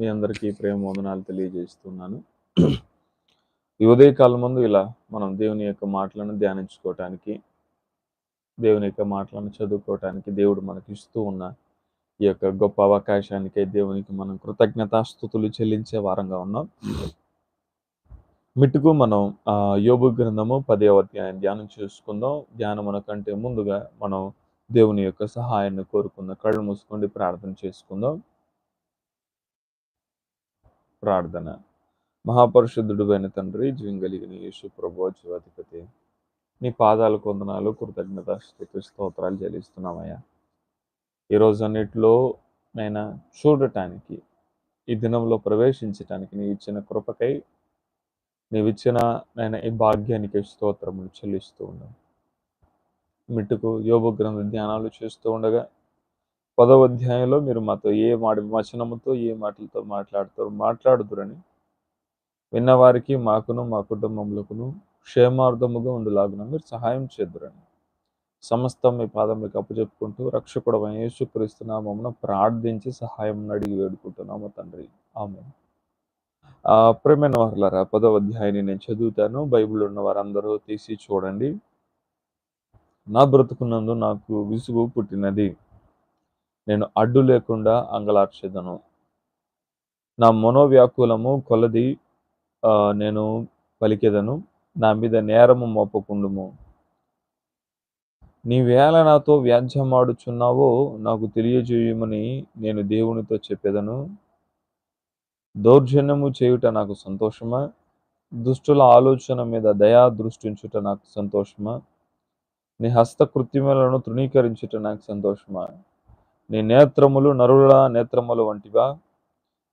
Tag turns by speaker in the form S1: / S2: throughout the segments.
S1: మీ అందరికీ ప్రేమ వందనాలు తెలియజేస్తున్నాను. ఈ ఉదయకాలం ముందు ఇలా మనం దేవుని యొక్క మాటలను ధ్యానించుకోవటానికి దేవుని యొక్క మాటలను చదువుకోవటానికి దేవుడు మనకి ఇస్తూ ఉన్న ఈ యొక్క గొప్ప అవకాశానికై దేవునికి మనం కృతజ్ఞతాస్థుతులు చెల్లించే వారంగా ఉన్నాం. మిట్టుకు మనం ఆ, గ్రంథము పదే అధ్యాయం ధ్యానం చేసుకుందాం. ధ్యానం కంటే ముందుగా మనం దేవుని యొక్క సహాయాన్ని కోరుకుందాం కళ్ళు మూసుకోండి ప్రార్థన చేసుకుందాం. ప్రార్థన. మహాపరిశుద్ధుడు అయిన తండ్రి జీవం యేసు ప్రభో జీవాధిపతి నీ పాదాలు కొందనాలు కృతజ్ఞత స్తుతి స్తోత్రాలు చెల్లిస్తున్నామయ్యా. ఈ అన్నిటిలో నైనా చూడటానికి ఈ దినంలో ప్రవేశించటానికి నీ ఇచ్చిన కృపకై నీవిచ్చిన నేను ఈ భాగ్యానికి స్తోత్రములు చెల్లిస్తూ ఉన్నాను మిట్టుకు యోగ గ్రంథ ధ్యానాలు చేస్తూ ఉండగా పదవ అధ్యాయంలో మీరు మాతో ఏ మాట వచనముతో ఏ మాటలతో మాట్లాడుతారు మాట్లాడుదురని విన్నవారికి మాకును మా కుటుంబములకును క్షేమార్థముగా ఉండులాగున మీరు సహాయం చేద్దురని సమస్తం మీ పాదములకు అప్పచెప్పుకుంటూ రక్షకుడు యేసుక్రీస్తున్నామమున ప్రార్థించి సహాయం అడిగి వేడుకుంటున్నాము తండ్రి. ఆమె ప్రేమైన వారులారా పదవ అధ్యాయాన్ని నేను చదువుతాను. బైబిల్ ఉన్న వారందరూ తీసి చూడండి. నా బ్రతుకున్నందు నాకు విసుగు పుట్టినది. నేను అడ్డు లేకుండా అంగలార్చెదను నా మనోవ్యాకులము కొలది ఆ, నేను పలికెదను. నా మీద నేరము మోపకుండుము. నీవేళ నాతో వ్యాజ్యమాడుచున్నావో నాకు తెలియజేయమని నేను దేవునితో చెప్పేదను. దౌర్జన్యము చేయుట నాకు సంతోషమా? దుష్టుల ఆలోచన మీద దయా దృష్టించుట నాకు సంతోషమా? నీ హస్తకృత్యములను తృణీకరించుట నాకు సంతోషమా? నీ నేత్రములు నరుల నేత్రములు వంటివా?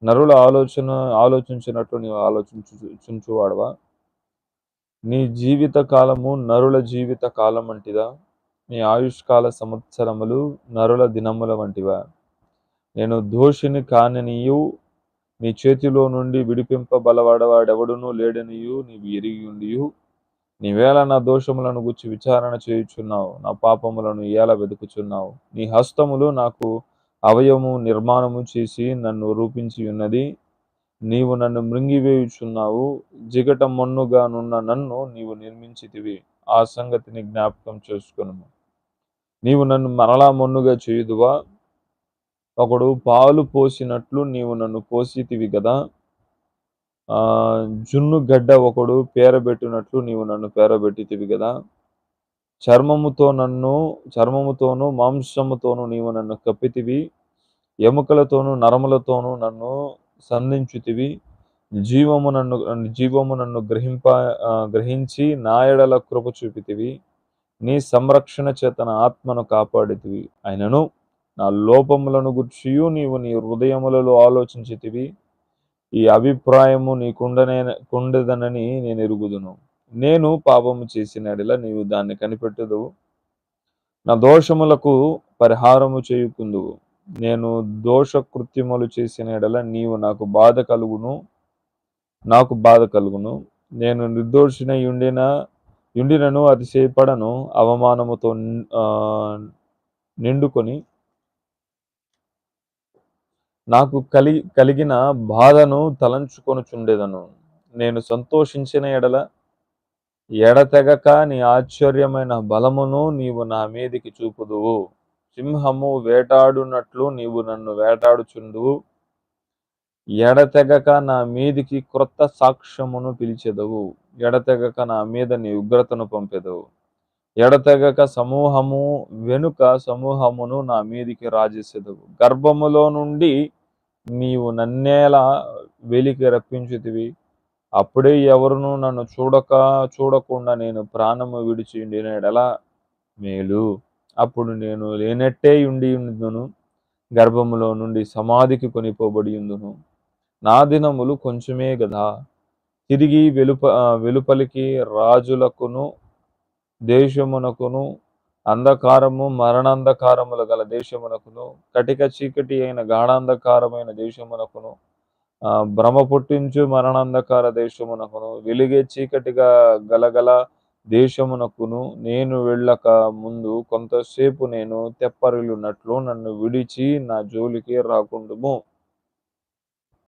S1: నరుల ఆలోచన ఆలోచించినట్టు నీవు ఆలోచించుచుంచువాడవా నీ జీవిత కాలము నరుల జీవిత కాలం వంటిదా? నీ ఆయుష్కాల సంవత్సరములు నరుల దినముల వంటివా? నేను దోషిని కాననియు నీ చేతిలో నుండి విడిపింపబలవాడవాడెవడునూ లేడనియు నీవు ఎరిగి ఉండియు. నీవేళ నా దోషములను గుచ్చి విచారణ చేయుచున్నావు నా పాపములను ఎలా వెతుకుచున్నావు నీ హస్తములు నాకు అవయవము నిర్మాణము చేసి నన్ను రూపించి ఉన్నది. నీవు నన్ను మృంగివేయుచున్నావు. జిగట మొన్నుగానున్న నన్ను నీవు నిర్మించితివి. ఆ సంగతిని జ్ఞాపకం చేసుకును నీవు నన్ను మరలా మొన్నుగా చేయుదువా? ఒకడు పాలు పోసినట్లు నీవు నన్ను పోసితివి కదా జున్ను గడ్డ ఒకడు పేరబెట్టినట్లు నీవు నన్ను పేరబెట్టితివి కదా చర్మముతో నన్ను చర్మముతోనూ మాంసముతోనూ నీవు నన్ను కప్పితివి. ఎముకలతోను నరములతోనూ నన్ను సంధించుతివి. జీవము నన్ను జీవము నన్ను గ్రహింప గ్రహించి నాయడల కృప చూపితివి. నీ సంరక్షణ చేతన ఆత్మను కాపాడితివి. అయినను నా లోపములను గుర్చియు నీవు నీ హృదయములలో ఆలోచించితివి. ఈ అభిప్రాయము నీకుండనే కుండదనని నేను ఎరుగుదును. నేను పాపము చేసిన ఎడల నీవు దాన్ని కనిపెట్టదు నా దోషములకు పరిహారము చేయుకుందువు. నేను దోష కృత్యములు చేసిన ఎడల నీవు నాకు బాధ కలుగును. నాకు బాధ కలుగును. నేను నిర్దోషిన ఉండిన ఉండినను అతిశయపడను. అవమానముతో నిండుకొని నాకు కలి కలిగిన బాధను తలంచుకొనుచుండెదను. నేను సంతోషించిన ఎడల ఎడతెగక నీ ఆశ్చర్యమైన బలమును నీవు నా మీదికి చూపుదువు. సింహము వేటాడునట్లు నీవు నన్ను వేటాడుచుండువు ఎడతెగక నా మీదికి క్రొత్త సాక్ష్యమును పిలిచెదవు. ఎడతెగక నా మీద నీ ఉగ్రతను పంపెదవు. ఎడతెగక సమూహము వెనుక సమూహమును నా మీదికి రాజేసేదవు. గర్భములో నుండి నీవు నన్నేలా వేలికి రప్పించుతివి. అప్పుడే ఎవరును నన్ను చూడక చూడకుండా నేను ప్రాణము విడిచి ఎలా మేలు. అప్పుడు నేను లేనట్టే ఉండి ఉండును గర్భములో నుండి సమాధికి కొనిపోబడి ఉందును నా దినములు కొంచెమే గదా. తిరిగి వెలుప వెలుపలికి రాజులకును దేశమునకును అంధకారము మరణాంధకారములు గల దేశమునకును కటిక చీకటి అయిన గాఢాంధకారమైన దేశమునకును ఆ, భ్రమ పుట్టించు మరణాంధకార దేశమునకును వెలిగే చీకటిగా గలగల దేశమునకును నేను వెళ్ళక ముందు కొంతసేపు నేను తెప్పరిల్లున్నట్లు నన్ను విడిచి నా జోలికి రాకుండుము.